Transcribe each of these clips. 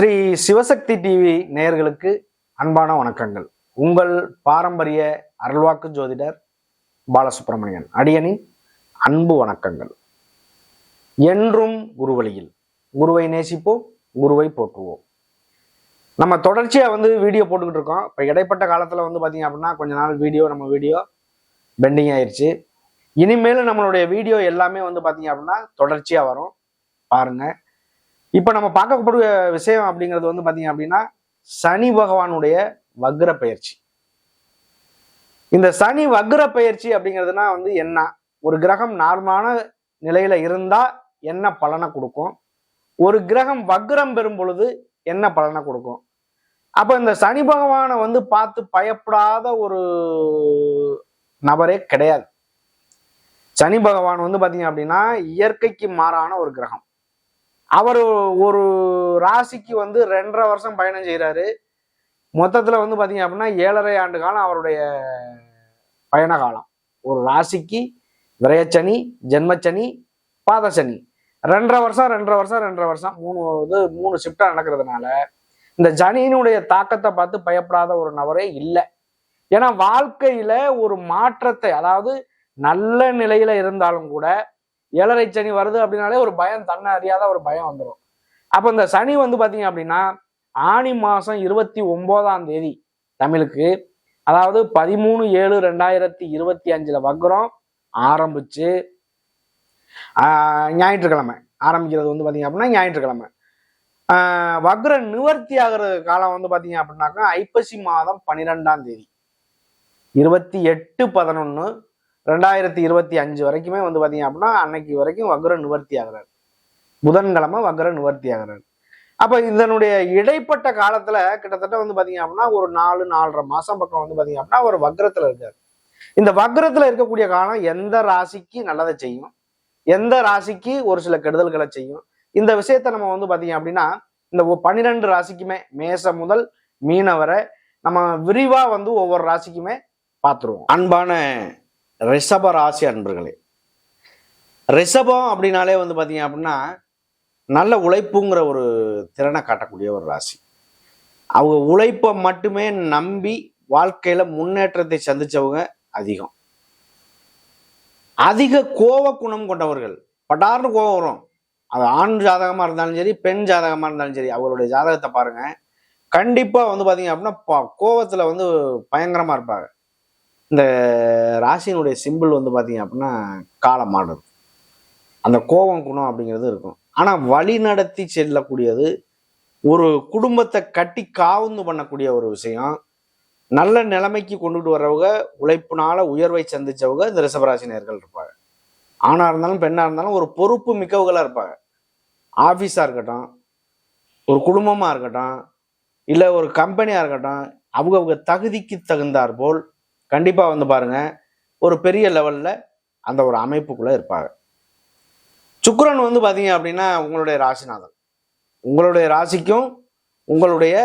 Sri Sivasakthi TV நேயர்களுக்கு அன்பான வணக்கங்கள். உங்கள் பாரம்பரிய அருள்வாக்கு ஜோதிடர் பாலசுப்ரமணியன் அடியனின் அன்பு வணக்கங்கள். என்றும் குருவழியில் குருவை நேசிப்போம் குருவை போற்றுவோம். நம்ம தொடர்ச்சியாக வந்து வீடியோ போட்டுக்கிட்டு இருக்கோம். இப்போ இடைப்பட்ட காலத்தில் வந்து பார்த்தீங்க அப்படின்னா கொஞ்ச நாள் வீடியோ நம்ம வீடியோ பெண்டிங் ஆயிடுச்சு இனிமேல் நம்மளுடைய வீடியோ எல்லாமே வந்து பார்த்தீங்க அப்படின்னா தொடர்ச்சியாக வரும். பாருங்கள் இப்போ நம்ம பார்க்கக்கூடிய விஷயம் அப்படிங்கிறது வந்து பார்த்தீங்க அப்படின்னா சனி பகவானுடைய வக்ர பயிற்சி இந்த சனி வக்ர பயிற்சி அப்படிங்கிறதுனா வந்து என்ன? ஒரு கிரகம் நார்மலான நிலையில இருந்தா என்ன பலனை கொடுக்கும்? ஒரு கிரகம் வக்ரம் பெறும் பொழுது என்ன பலனை கொடுக்கும்? அப்போ இந்த சனி பகவானை வந்து பார்த்து பயப்படாத ஒரு நபரே கிடையாது. சனி பகவான் வந்து பார்த்தீங்க அப்படின்னா இயற்கைக்கு மாறான ஒரு கிரகம். அவர் ஒரு ராசிக்கு வந்து ரெண்டரை வருஷம் பயணம் செய்கிறாரு மொத்தத்தில் வந்து பார்த்தீங்க அப்படின்னா ஏழரை ஆண்டு காலம் அவருடைய பயண காலம். ஒரு ராசிக்கு விரயச்சனி ஜென்மச்சனி பாதசனி. ரெண்டரை வருஷம் ரெண்டரை வருஷம் ரெண்டரை வருஷம். மூணு இது மூணு ஷிஃப்டாக நடக்கிறதுனால இந்த ஜனியினுடைய தாக்கத்தை பார்த்து பயப்படாத ஒரு நபரே இல்லை. ஏன்னா வாழ்க்கையில ஒரு மாற்றத்தை அதாவது நல்ல நிலையில இருந்தாலும் கூட ஏழரை சனி வருது அப்படின்னாலே ஒரு பயம் தன்னை அறியாத ஒரு பயம் வந்துடும் அப்போ இந்த சனி வந்து பார்த்தீங்க அப்படின்னா ஆணி மாதம் இருபத்தி ஒம்போதாம் தேதி தமிழுக்கு அதாவது பதிமூணு ஏழு ரெண்டாயிரத்தி இருபத்தி அஞ்சில் வக்ரம் ஆரம்பிச்சு ஞாயிற்றுக்கிழமை ஆரம்பிக்கிறது வந்து பார்த்தீங்க அப்படின்னா ஞாயிற்றுக்கிழமை. வக்ர நிவர்த்தி ஆகிற காலம் வந்து பார்த்தீங்க அப்படின்னாக்கா ஐப்பசி மாதம் பன்னிரெண்டாம் தேதி. இருபத்தி எட்டு பதினொன்று ரெண்டாயிரத்தி இருபத்தி அஞ்சு வரைக்குமே வந்து பார்த்தீங்க அப்படின்னா அன்னைக்கு வரைக்கும் வக்ர நிவர்த்தி ஆகிறார். புதன்கிழமை வக்ர நிவர்த்தி ஆகிறார். அப்போ இதனுடைய இடைப்பட்ட காலத்துல கிட்டத்தட்ட வந்து பார்த்தீங்க அப்படின்னா ஒரு நாலு நாலரை மாதம் பக்கம் வந்து பார்த்தீங்க அப்படின்னா ஒரு வக்ரத்தில் இருக்கார். இந்த வக்ரத்தில் இருக்கக்கூடிய காலம் எந்த ராசிக்கு நல்லதை செய்யும்? எந்த ராசிக்கு ஒரு சில கெடுதல்களை செய்யும்? இந்த விஷயத்த நம்ம வந்து பார்த்தீங்க அப்படின்னா இந்த பன்னிரெண்டு ராசிக்குமே மேசம் முதல் மீனவரை நம்ம விரிவாக வந்து ஒவ்வொரு ராசிக்குமே பார்த்துருவோம் அன்பான ரிஷப ராசி அன்பர்களே ரிஷபம் அப்படின்னாலே வந்து பார்த்தீங்க அப்படின்னா நல்ல உழைப்புங்கிற ஒரு திறனை காட்டக்கூடிய ஒரு ராசி. அவங்க உழைப்பை மட்டுமே நம்பி வாழ்க்கையில் முன்னேற்றத்தை சந்தித்தவங்க அதிகம். அதிக கோவ குணம் கொண்டவர்கள் பட்டார்னு கோவம் வரும். அது ஆண் ஜாதகமாக இருந்தாலும் சரி பெண் ஜாதகமாக இருந்தாலும் சரி அவங்களுடைய ஜாதகத்தை பாருங்கள் கண்டிப்பாக வந்து பார்த்தீங்க அப்படின்னா ப- வந்து பயங்கரமாக இருப்பாங்க. இந்த ராசியினுடைய சிம்பிள் வந்து பார்த்தீங்க அப்படின்னா காலமாடல் அந்த கோபம் குணம் அப்படிங்கிறது இருக்கும். ஆனால் வழி நடத்தி செல்லக்கூடியது ஒரு குடும்பத்தை கட்டி காவுந்து பண்ணக்கூடிய ஒரு விஷயம். நல்ல நிலைமைக்கு கொண்டுட்டு வர்றவங்க உழைப்புனால உயர்வை சந்திச்சவங்க இந்த ரிஷபராசினியர்கள் இருப்பாங்க. ஆணாக இருந்தாலும் பெண்ணாக இருந்தாலும் ஒரு பொறுப்பு மிக்கவங்களா இருப்பாங்க. ஆஃபீஸாக இருக்கட்டும் ஒரு குடும்பமாக இருக்கட்டும் இல்லை ஒரு கம்பெனியாக இருக்கட்டும் அவங்க அவங்க தகுதிக்கு தகுந்தாற்போல் கண்டிப்பாக வந்து பாருங்கள் ஒரு பெரிய லெவலில் அந்த ஒரு அமைப்புக்குள்ளே இருப்பாங்க. சுக்கரன் வந்து பார்த்தீங்க அப்படின்னா உங்களுடைய ராசிநாதன். உங்களுடைய ராசிக்கும் உங்களுடைய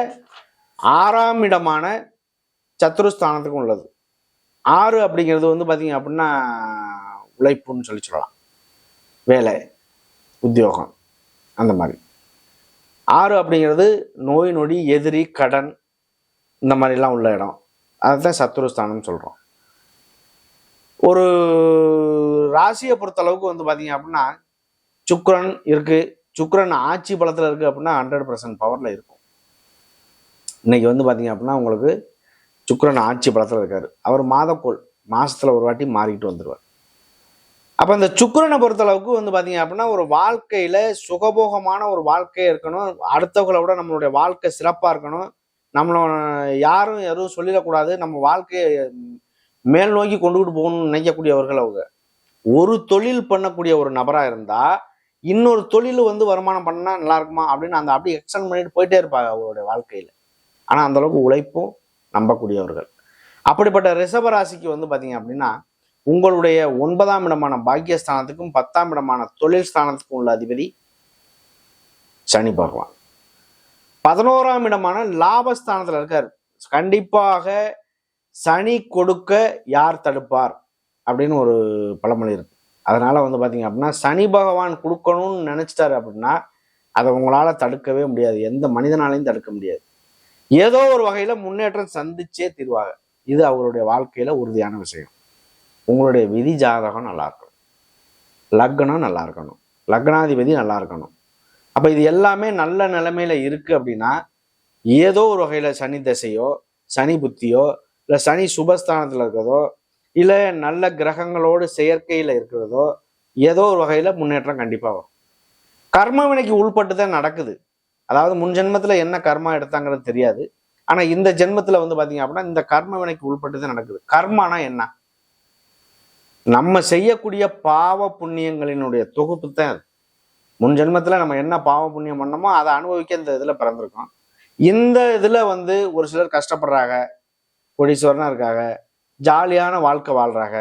ஆறாம் இடமான சத்துருஸ்தானத்துக்கும் உள்ளது. ஆறு அப்படிங்கிறது வந்து பார்த்தீங்க அப்படின்னா உழைப்புன்னு சொல்லி சொல்லலாம். வேலை உத்தியோகம் அந்த மாதிரி. ஆறு அப்படிங்கிறது நோய் நொடி எதிரி கடன் இந்த மாதிரிலாம் உள்ள இடம். அதுதான் சத்துருஸ்தானம் சொல்கிறோம் ஒரு ராசியை பொறுத்த அளவுக்கு வந்து பார்த்தீங்க அப்படின்னா சுக்ரன் இருக்குது சுக்ரன் ஆட்சி பலத்தில் இருக்குது அப்படின்னா ஹண்ட்ரட் பர்சன்ட் பவரில் இருக்கும். இன்றைக்கி வந்து பார்த்தீங்க அப்படின்னா உங்களுக்கு சுக்ரன் ஆட்சி பலத்தில் இருக்கார். அவர் மாதக்கோள் மாதத்தில் ஒரு வாட்டி மாறிக்கிட்டு வந்துடுவார் அப்போ அந்த சுக்கரனை பொறுத்தளவுக்கு வந்து பார்த்தீங்க அப்படின்னா ஒரு வாழ்க்கையில் சுகபோகமான ஒரு வாழ்க்கையை இருக்கணும். அடுத்தவங்களை விட நம்மளுடைய வாழ்க்கை சிறப்பாக இருக்கணும். நம்மளோட யாரும் எதுவும் சொல்லிடக்கூடாது. நம்ம வாழ்க்கையை மேல் நோக்கி கொண்டுகிட்டு போகணும்னு நினைக்கக்கூடியவர்கள் அவங்க. ஒரு தொழில் பண்ணக்கூடிய ஒரு நபராக இருந்தால் இன்னொரு தொழில் வந்து வருமானம் பண்ணால் நல்லா இருக்குமா அப்படின்னு அந்த அப்படியே எக்ஸ்டன் பண்ணிட்டு போயிட்டே இருப்பாங்க அவருடைய வாழ்க்கையில். ஆனால் அந்த அளவுக்கு உழைப்பும் நம்பக்கூடியவர்கள். அப்படிப்பட்ட ரிஷப ராசிக்கு வந்து பார்த்தீங்க அப்படின்னா உங்களுடைய ஒன்பதாம் இடமான பாக்கியஸ்தானத்துக்கும் பத்தாம் இடமான தொழில் ஸ்தானத்துக்கும் உள்ள அதிபதி சனி பகவான். பதினோராம் இடமான லாபஸ்தானத்தில் இருக்கார். கண்டிப்பாக சனி கொடுக்க யார் தடுப்பார்? அப்படின்னு ஒரு பழமொழி இருக்கு. அதனால வந்து பார்த்தீங்க அப்படின்னா சனி பகவான் கொடுக்கணும்னு நினைச்சிட்டாரு அப்படின்னா அதை உங்களால் தடுக்கவே முடியாது. எந்த மனிதனாலையும் தடுக்க முடியாது. ஏதோ ஒரு வகையில் முன்னேற்றம் சந்திச்சே தீர்வாக இது அவருடைய வாழ்க்கையில் உறுதியான விஷயம். உங்களுடைய விதி ஜாதகம் நல்லா இருக்கணும். லக்னம் நல்லா இருக்கணும். லக்னாதிபதி நல்லா இருக்கணும். அப்போ இது எல்லாமே நல்ல நிலைமையில இருக்கு அப்படின்னா ஏதோ ஒரு வகையில சனி தசையோ சனி புத்தியோ இல்லை சனி சுபஸ்தானத்தில் இருக்கிறதோ இல்லை நல்ல கிரகங்களோடு செயற்கையில் இருக்கிறதோ ஏதோ ஒரு வகையில் முன்னேற்றம் கண்டிப்பாக வரும். கர்ம வினைக்கு உள்பட்டு தான் நடக்குது. அதாவது முன் ஜென்மத்தில் என்ன கர்மா எடுத்தாங்கிறது தெரியாது. ஆனால் இந்த ஜென்மத்தில் வந்து பார்த்தீங்க அப்படின்னா இந்த கர்ம வினைக்கு உள்பட்டு தான் நடக்குது. கர்மானா என்ன? நம்ம செய்யக்கூடிய பாவ புண்ணியங்களினுடைய தொகுப்பு தான் அது. முன் ஜென்மத்தில் நம்ம என்ன பாவ புண்ணியம் பண்ணமோ அதை அனுபவிக்க இந்த இதில் பிறந்திருக்கோம். இந்த இதில் வந்து ஒரு சிலர் கஷ்டப்படுறாங்க கோடீஸ்வரனா இருக்காங்க ஜாலியான வாழ்க்கை வாழ்கிறாங்க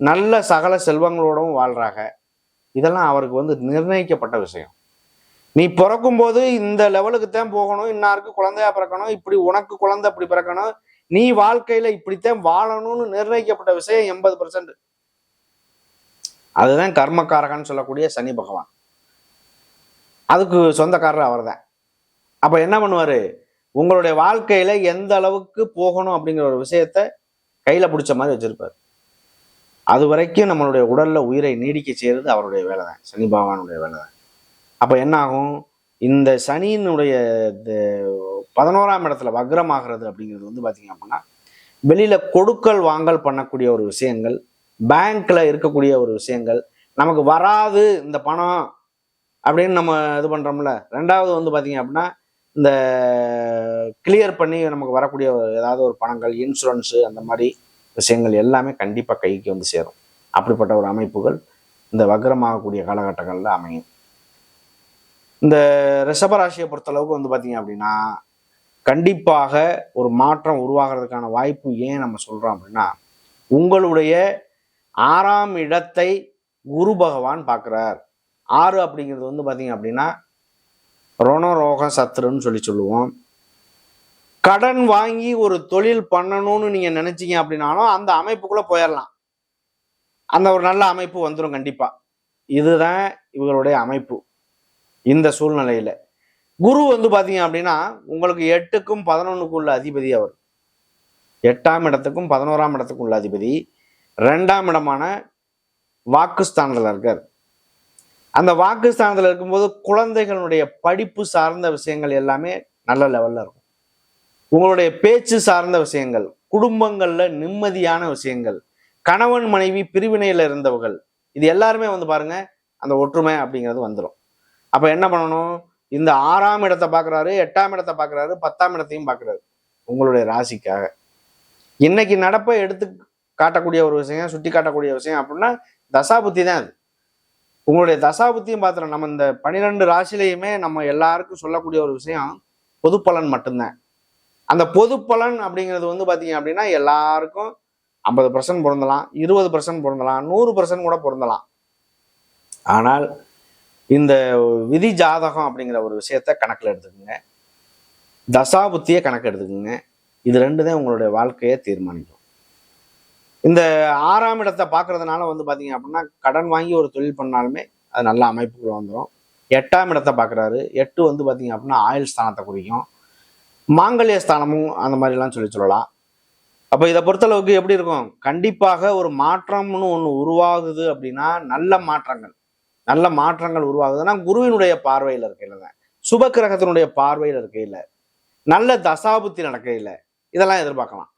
நல்ல சகல செல்வங்களோடவும் வாழ்கிறாங்க இதெல்லாம் அவருக்கு வந்து நிர்ணயிக்கப்பட்ட விஷயம். நீ பிறக்கும்போது இந்த லெவலுக்கு தான் போகணும் இன்னாருக்கு குழந்தையா பிறக்கணும் இப்படி உனக்கு குழந்தை இப்படி பிறக்கணும் நீ வாழ்க்கையில இப்படித்தான் வாழணும்னு நிர்ணயிக்கப்பட்ட விஷயம் எண்பது பர்சன்ட் அதுதான் கர்மக்காரகன்னு சொல்லக்கூடிய சனி பகவான். அதுக்கு சொந்தக்காரர் அவர்தான். அப்போ என்ன பண்ணுவார்? உங்களுடைய வாழ்க்கையில் எந்த அளவுக்கு போகணும் அப்படிங்கிற ஒரு விஷயத்த கையில் பிடிச்ச மாதிரி வச்சுருப்பார். அது வரைக்கும் நம்மளுடைய உடலில் உயிரை நீடிக்க செய்கிறது அவருடைய வேலை தான் சனி பகவானுடைய வேலை தான் அப்போ என்ன ஆகும்? இந்த சனியினுடைய இந்த பதினோராம் இடத்துல வக்ரமாகிறது அப்படிங்கிறது வந்து பார்த்திங்க அப்படின்னா வெளியில் கொடுக்கல் வாங்கல் பண்ணக்கூடிய ஒரு விஷயங்கள் பேங்க்கில் இருக்கக்கூடிய ஒரு விஷயங்கள் நமக்கு வராது இந்த பணம் அப்படின்னு நம்ம இது பண்ணுறோம்ல ரெண்டாவது வந்து பார்த்திங்க அப்படின்னா இந்த கிளியர் பண்ணி நமக்கு வரக்கூடிய ஏதாவது ஒரு பணங்கள் இன்சூரன்ஸு அந்த மாதிரி விஷயங்கள் எல்லாமே கண்டிப்பாக கைக்கு வந்து சேரும். அப்படிப்பட்ட ஒரு அமைப்புகள் இந்த வக்ரமாகக்கூடிய காலகட்டங்களில் அமையும். இந்த ரிஷபராசியை பொறுத்தளவுக்கு வந்து பார்த்தீங்க அப்படின்னா கண்டிப்பாக ஒரு மாற்றம் உருவாகிறதுக்கான வாய்ப்பு ஏன் நம்ம சொல்கிறோம் அப்படின்னா உங்களுடைய ஆறாம் இடத்தை குரு பகவான் பார்க்குறார். ஆறு அப்படிங்கிறது வந்து பார்த்தீங்க அப்படின்னா ரோணரோக சத்துருன்னு சொல்லி சொல்லுவோம். கடன் வாங்கி ஒரு தொழில் பண்ணணும்னு நீங்க நினைச்சீங்க அப்படின்னாலும் அந்த அமைப்புக்குள்ள போயிடலாம் அந்த ஒரு நல்ல அமைப்பு வந்துடும் கண்டிப்பா. இதுதான் இவங்களுடைய அமைப்பு இந்த சூழ்நிலையில. குரு வந்து பாத்தீங்க அப்படின்னா உங்களுக்கு எட்டுக்கும் பதினொன்னுக்கும் உள்ள அதிபதி அவர். எட்டாம் இடத்துக்கும் பதினோராம் இடத்துக்கும் உள்ள அதிபதி. ரெண்டாம் இடமான வாக்குஸ்தானத்தில் இருக்கார். அந்த வாக்குஸ்தானத்துல இருக்கும்போது குழந்தைகளுடைய படிப்பு சார்ந்த விஷயங்கள் எல்லாமே நல்ல லெவலில் இருக்கும். உங்களுடைய பேச்சு சார்ந்த விஷயங்கள் குடும்பங்களில் நிம்மதியான விஷயங்கள் கணவன் மனைவி பிரிவினையில் இருந்தவர்கள் இது எல்லாருமே வந்து பாருங்க அந்த ஒற்றுமை அப்படிங்கிறது வந்துடும் அப்போ என்ன பண்ணணும்? இந்த ஆறாம் இடத்தை பார்க்குறாரு எட்டாம் இடத்தை பார்க்குறாரு பத்தாம் இடத்தையும் பார்க்குறாரு உங்களுடைய ராசிக்காக. இன்னைக்கு நடப்பை எடுத்து காட்டக்கூடிய ஒரு விஷயம் சுட்டி காட்டக்கூடிய விஷயம் அப்படின்னா தசாபுத்தி தான் அது. உங்களுடைய தசாபுத்தியும் பார்த்துறோம் நம்ம இந்த பன்னிரெண்டு ராசிலையுமே நம்ம எல்லாருக்கும் சொல்லக்கூடிய ஒரு விஷயம் பொது பலன் மட்டும்தான். அந்த பொது பலன் அப்படிங்கிறது வந்து பார்த்தீங்க அப்படின்னா எல்லாருக்கும் ஐம்பது பர்சன்ட் பொருந்தலாம் இருபது பர்சன்ட் பொருந்தலாம் நூறு பர்சன்ட் கூட பொருந்தலாம். ஆனால் இந்த விதி ஜாதகம் அப்படிங்கிற ஒரு விஷயத்த கணக்கில் எடுத்துக்கோங்க. தசாபுத்தியை கணக்கு எடுத்துக்கோங்க. இது ரெண்டு தான் உங்களுடைய வாழ்க்கையை தீர்மானிக்கும். இந்த ஆறாம் இடத்தை பார்க்கறதுனால வந்து பார்த்தீங்க அப்படின்னா கடன் வாங்கி ஒரு தொழில் பண்ணாலுமே அது நல்ல அமைப்புக்குள்ள வந்துடும் எட்டாம் இடத்தை பார்க்குறாரு. எட்டு வந்து பார்த்தீங்க அப்படின்னா ஆயுள் ஸ்தானத்தை குறிக்கும். மாங்கல்ய ஸ்தானமும் அந்த மாதிரிலாம் சொல்லி சொல்லலாம். அப்போ இதை பொறுத்தளவுக்கு எப்படி இருக்கும்? கண்டிப்பாக ஒரு மாற்றம்னு ஒன்று உருவாகுது அப்படின்னா நல்ல மாற்றங்கள். நல்ல மாற்றங்கள் உருவாகுதுன்னா குருவினுடைய பார்வையில் இருக்கையில் தான் சுப கிரகத்தினுடைய பார்வையில் இருக்கையில் நல்ல தசாபுத்தி நடக்கையில் இதெல்லாம் எதிர்பார்க்கலாம்.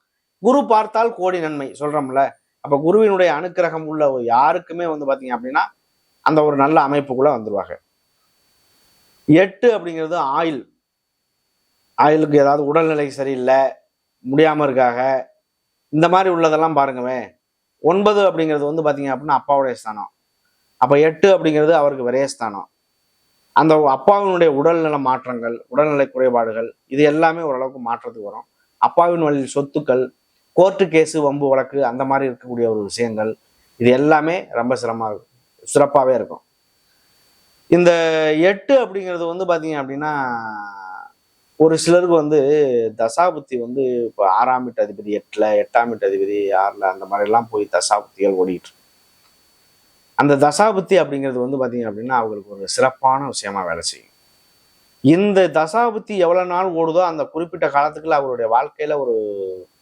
குரு பார்த்தால் கோடி நன்மை சொல்றோம்ல. அப்ப குருவினுடைய அனுக்கிரகம் உள்ள யாருக்குமே வந்து பாத்தீங்க அப்படின்னா அந்த ஒரு நல்ல அமைப்புக்குள்ள வந்துருவாங்க. எட்டு அப்படிங்கிறது ஆயில் ஆயிலுக்கு ஏதாவது உடல்நிலை சரியில்லை முடியாம இருக்காக இந்த மாதிரி உள்ளதெல்லாம் பாருங்கவே ஒன்பது அப்படிங்கிறது வந்து பாத்தீங்க அப்படின்னா அப்பாவுடைய ஸ்தானம். அப்ப எட்டு அப்படிங்கிறது அவருக்கு விரயஸ்தானம் அந்த அப்பாவினுடைய உடல்நல மாற்றங்கள் உடல்நிலை குறைபாடுகள் இது எல்லாமே ஓரளவுக்கு மாற்றத்துக்கு வரும். அப்பாவின் வழியில் சொத்துக்கள் கோர்ட்டு கேஸு வம்பு வழக்கு அந்த மாதிரி இருக்கக்கூடிய ஒரு விஷயங்கள் இது எல்லாமே ரொம்ப சிரமமாக இருக்கும். சிறப்பாகவே இருக்கும். இந்த எட்டு அப்படிங்கிறது வந்து பார்த்தீங்க அப்படின்னா ஒரு சிலருக்கு வந்து தசாபுத்தி வந்து இப்போ ஆறாம் வீட்டு அதிபதி எட்டில் எட்டாம் வீட்டு அதிபதி ஆறில் அந்த மாதிரிலாம் போய் தசாபுத்திகள் ஓடிட்டு அந்த தசாபுத்தி அப்படிங்கிறது வந்து பார்த்தீங்க அப்படின்னா அவங்களுக்கு ஒரு சிறப்பான விஷயமா வேலை செய்யும். இந்த தசாபுத்தி எவ்வளோ நாள் ஓடுதோ அந்த குறிப்பிட்ட காலத்துக்குள்ள அவருடைய வாழ்க்கையில் ஒரு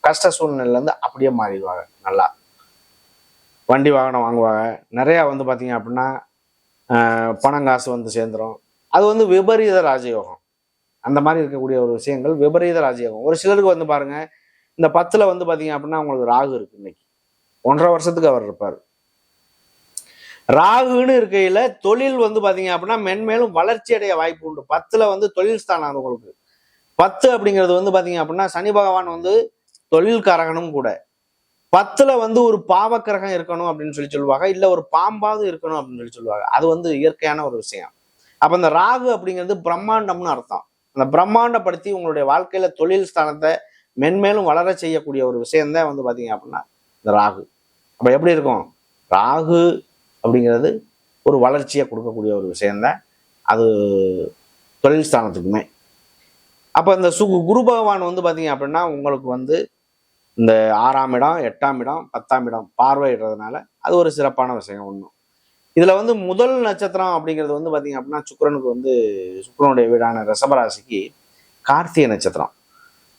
கஷ்ட சூழ்நிலையிலேருந்து அப்படியே மாறிடுவாங்க. நல்லா. வண்டி வாகனம் வாங்குவாங்க. நிறையா வந்து பார்த்திங்க அப்படின்னா பணம் காசு வந்து சேர்ந்துரும். அது வந்து விபரீத ராஜயோகம். அந்த மாதிரி இருக்கக்கூடிய ஒரு விஷயங்கள் விபரீத ராஜயோகம். ஒரு சிலருக்கு வந்து பாருங்க இந்த பத்தில் வந்து பார்த்திங்க அப்படின்னா உங்களுக்கு ராகு இருக்கு இன்னைக்கு. ஒன்றரை வருஷத்துக்கு அவர் இருப்பார். ராகுன்னு இருக்கையில் தொழில் வந்து பார்த்திங்க அப்படின்னா மென்மேலும் வளர்ச்சி அடைய வாய்ப்பு உண்டு. பத்தில் வந்து தொழில் ஸ்தானம் அது உங்களுக்கு. பத்து அப்படிங்கிறது வந்து பார்த்தீங்க அப்படின்னா சனி பகவான் வந்து தொழில்காரகனும் கூட. பத்துல வந்து ஒரு பாவக்கிரகம் இருக்கணும் அப்படின்னு சொல்லி சொல்லுவாங்க. இல்ல ஒரு பாம்பாவது இருக்கணும் அப்படின்னு சொல்லி சொல்லுவாங்க. அது வந்து இயற்கையான ஒரு விஷயம். அப்ப இந்த ராகு அப்படிங்கிறது பிரம்மாண்டம்னு அர்த்தம். அந்த பிரம்மாண்டப்படுத்தி உங்களுடைய வாழ்க்கையில தொழில் ஸ்தானத்தை மென்மேலும் வளர செய்யக்கூடிய ஒரு விஷயம்தான் வந்து பாத்தீங்க அப்படின்னா இந்த ராகு. அப்ப எப்படி இருக்கும்? ராகு அப்படிங்கிறது ஒரு வளர்ச்சியை கொடுக்கக்கூடிய ஒரு விஷயம்தான். அது தொழில் ஸ்தானத்துக்குமே. அப்போ இந்த சு குரு பகவான் வந்து பார்த்தீங்க அப்படின்னா உங்களுக்கு வந்து இந்த ஆறாம் இடம் எட்டாம் இடம் பத்தாம் இடம் பார்வையிடுறதுனால அது ஒரு சிறப்பான விஷயம் ஒன்றும் இதில் வந்து முதல் நட்சத்திரம் அப்படிங்கிறது வந்து பார்த்திங்க அப்படின்னா சுக்கரனுக்கு வந்து சுக்கரனுடைய வீடான ரிஷபராசிக்கு கார்த்திகை நட்சத்திரம்.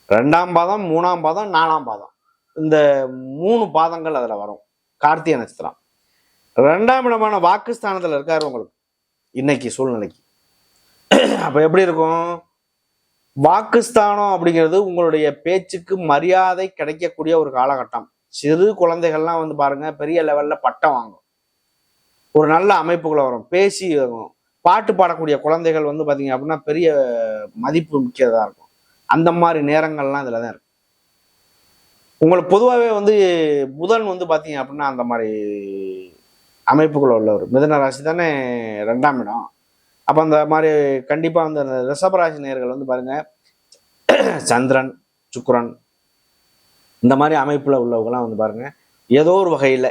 ரெண்டாம் பாதம் மூணாம் பாதம் நாலாம் பாதம். இந்த மூணு பாதங்கள் அதில் வரும். கார்த்திகை நட்சத்திரம். ரெண்டாம் இடமான வாக்குஸ்தானத்தில் இருக்கார் உங்களுக்கு. இன்னைக்கு சூழ்நிலைக்கு. அப்போ எப்படி இருக்கும்? வாக்குஸ்தானம் அப்படிங்கிறது உங்களுடைய பேச்சுக்கு மரியாதை கிடைக்கக்கூடிய ஒரு காலகட்டம். சிறு குழந்தைகள்லாம் வந்து பாருங்க பெரிய லெவல்ல பட்டம் வாங்கும். ஒரு நல்ல அமைப்புகளை வரும். பேசி வரும். பாட்டு பாடக்கூடிய குழந்தைகள் வந்து பாத்தீங்க அப்படின்னா பெரிய மதிப்பு மிக்கதா இருக்கும். அந்த மாதிரி நேரங்கள்லாம் இதில் தான் இருக்கு. உங்களுக்கு பொதுவாகவே வந்து புதன் வந்து பார்த்தீங்க அப்படின்னா அந்த மாதிரி அமைப்புகளை உள்ளவர். மிதன ராசி தானே? ரெண்டாம் இடம். அப்போ அந்த மாதிரி கண்டிப்பாக வந்து அந்த ரிஷபராசி நேர்கள் வந்து பாருங்கள் சந்திரன் சுக்கரன் இந்த மாதிரி அமைப்பில் உள்ளவங்களாம் வந்து பாருங்கள் ஏதோ ஒரு வகையில்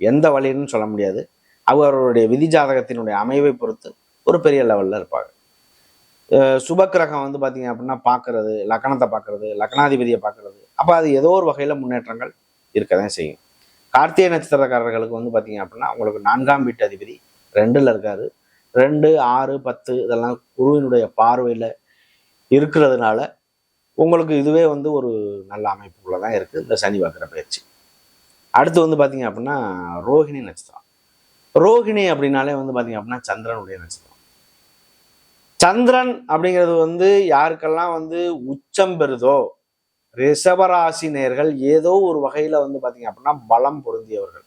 எந்த வழின்னு சொல்ல முடியாது. அவர்களுடைய விதி ஜாதகத்தினுடைய அமைவை பொறுத்து ஒரு பெரிய லெவலில் இருப்பாங்க. சுபக்கிரகம் வந்து பார்த்தீங்க அப்படின்னா பார்க்கறது லக்கணத்தை பார்க்கறது லக்னாதிபதியை பார்க்கறது அப்போ அது ஏதோ ஒரு வகையில் முன்னேற்றங்கள் இருக்க தான் செய்யும். கார்த்திகை நட்சத்திரக்காரர்களுக்கு வந்து பார்த்தீங்க அப்படின்னா உங்களுக்கு நான்காம் வீட்டு அதிபதி ரெண்டில் இருக்காரு. ரெண்டு ஆறு பத்து இதெல்லாம் குருவினுடைய பார்வையில் இருக்கிறதுனால உங்களுக்கு இதுவே வந்து ஒரு நல்ல அமைப்புக்குள்ள தான் இருக்குது இந்த சனி பார்க்குற பயிற்சி. அடுத்து வந்து பார்த்தீங்க அப்படின்னா ரோஹிணி நட்சத்திரம். ரோஹிணி அப்படின்னாலே வந்து பார்த்தீங்க அப்படின்னா சந்திரனுடைய நட்சத்திரம். சந்திரன் அப்படிங்கிறது வந்து யாருக்கெல்லாம் வந்து உச்சம் பெறுதோ ரிஷபராசி நேர்கள் ஏதோ ஒரு வகையில் வந்து பார்த்திங்க அப்படின்னா பலம் பொருந்தியவர்கள்.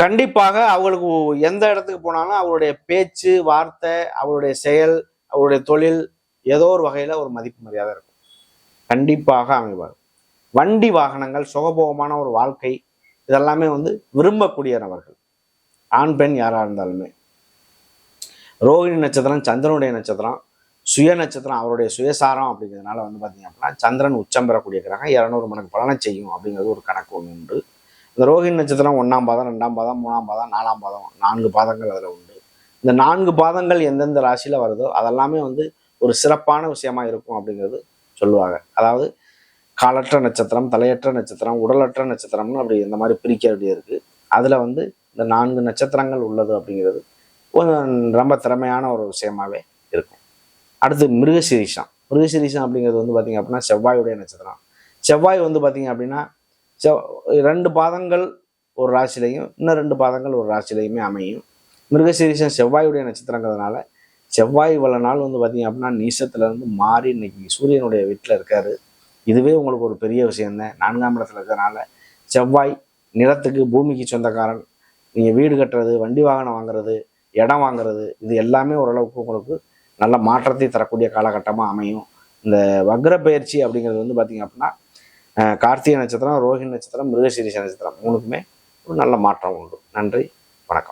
கண்டிப்பாக அவங்களுக்கு எந்த இடத்துக்கு போனாலும் அவருடைய பேச்சு வார்த்தை அவருடைய செயல் அவருடைய தொழில் ஏதோ ஒரு வகையில் ஒரு மதிப்பு மரியாதை இருக்கும். கண்டிப்பாக அமைவார். வண்டி வாகனங்கள் சுகபோகமான ஒரு வாழ்க்கை. இதெல்லாமே வந்து விரும்பக்கூடிய நபர்கள் ஆண் பெண் யாராக இருந்தாலுமே. ரோகிணி நட்சத்திரம் சந்திரனுடைய நட்சத்திரம் சுய நட்சத்திரம் அவருடைய சுயசாரம் அப்படிங்கிறதுனால வந்து பார்த்தீங்க அப்படின்னா சந்திரன் உச்சம் பெறக்கூடிய கிரகம். இரநூறு மடங்கு பலனை செய்யும் அப்படிங்கிறது ஒரு கணக்கு ஒன்று உண்டு. இந்த ரோஹிணி நட்சத்திரம் ஒன்றாம் பாதம் ரெண்டாம் பாதம் மூணாம் பாதம் நாலாம் பாதம் நான்கு பாதங்கள் அதில் உண்டு. இந்த நான்கு பாதங்கள் எந்தெந்த ராசியில் வருதோ அதெல்லாமே வந்து ஒரு சிறப்பான விஷயமா இருக்கும் அப்படிங்கிறது சொல்லுவாங்க. அதாவது காலற்ற நட்சத்திரம் தலையற்ற நட்சத்திரம் உடலற்ற நட்சத்திரம்னு அப்படி இந்த மாதிரி பிரிக்க வேண்டியது இருக்கு. அதில் வந்து இந்த நான்கு நட்சத்திரங்கள் உள்ளது அப்படிங்கிறது கொஞ்சம் ரொம்ப திறமையான ஒரு விஷயமாவே இருக்கும். அடுத்து மிருகசிரீஷம். மிருகசிரீஷம் அப்படிங்கிறது வந்து பார்த்தீங்க அப்படின்னா செவ்வாயுடைய நட்சத்திரம். செவ்வாய் வந்து பார்த்தீங்க அப்படின்னா ரெண்டு பாதங்கள் ஒரு ராசிலையும் இன்னும் ரெண்டு பாதங்கள் ஒரு ராசிலையுமே அமையும். மிருகசீரிஷம் செவ்வாயுடைய நட்சத்திரங்கிறதுனால செவ்வாய் வள நாள் வந்து பார்த்தீங்க அப்படின்னா நீசத்துலேருந்து மாறி இன்னைக்கு சூரியனுடைய வீட்டில் இருக்காரு. இதுவே உங்களுக்கு ஒரு பெரிய விஷயம்தான். நான்காம் இடத்துல இருக்கிறதுனால செவ்வாய் நிலத்துக்கு பூமிக்கு சொந்தக்காரன். நீங்கள் வீடு கட்டுறது வண்டி வாகனம் வாங்குறது இடம் வாங்குறது இது எல்லாமே ஓரளவுக்கு உங்களுக்கு நல்ல மாற்றத்தை தரக்கூடிய காலகட்டமாக அமையும். இந்த வக்ர பயிற்சி அப்படிங்கிறது வந்து பார்த்தீங்க அப்படின்னா கார்த்திகை நட்சத்திரம் ரோஹிணி நட்சத்திரம் மிருகசீரிஷ நட்சத்திரம் மூணுக்குமே ஒரு நல்ல மாற்றம் உண்டு. நன்றி.